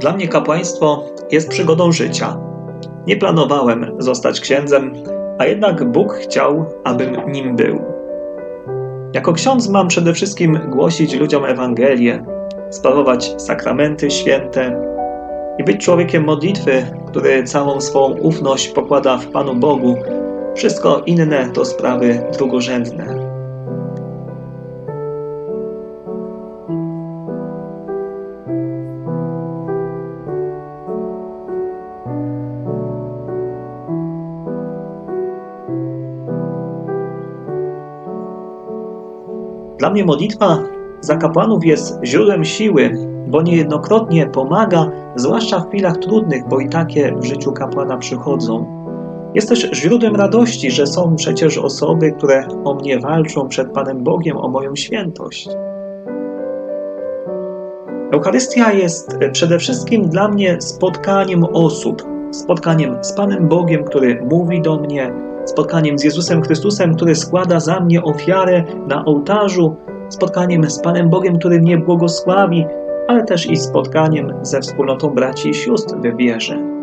Dla mnie kapłaństwo jest przygodą życia. Nie planowałem zostać księdzem, a jednak Bóg chciał, abym nim był. Jako ksiądz mam przede wszystkim głosić ludziom Ewangelię, sprawować sakramenty święte i być człowiekiem modlitwy, który całą swą ufność pokłada w Panu Bogu. Wszystko inne to sprawy drugorzędne. Dla mnie modlitwa za kapłanów jest źródłem siły, bo niejednokrotnie pomaga, zwłaszcza w chwilach trudnych, bo i takie w życiu kapłana przychodzą. Jest też źródłem radości, że są przecież osoby, które o mnie walczą przed Panem Bogiem, o moją świętość. Eucharystia jest przede wszystkim dla mnie spotkaniem osób, spotkaniem z Panem Bogiem, który mówi do mnie, spotkaniem z Jezusem Chrystusem, który składa za mnie ofiarę na ołtarzu, spotkaniem z Panem Bogiem, który mnie błogosławi, ale też i spotkaniem ze wspólnotą braci i sióstr w wierze.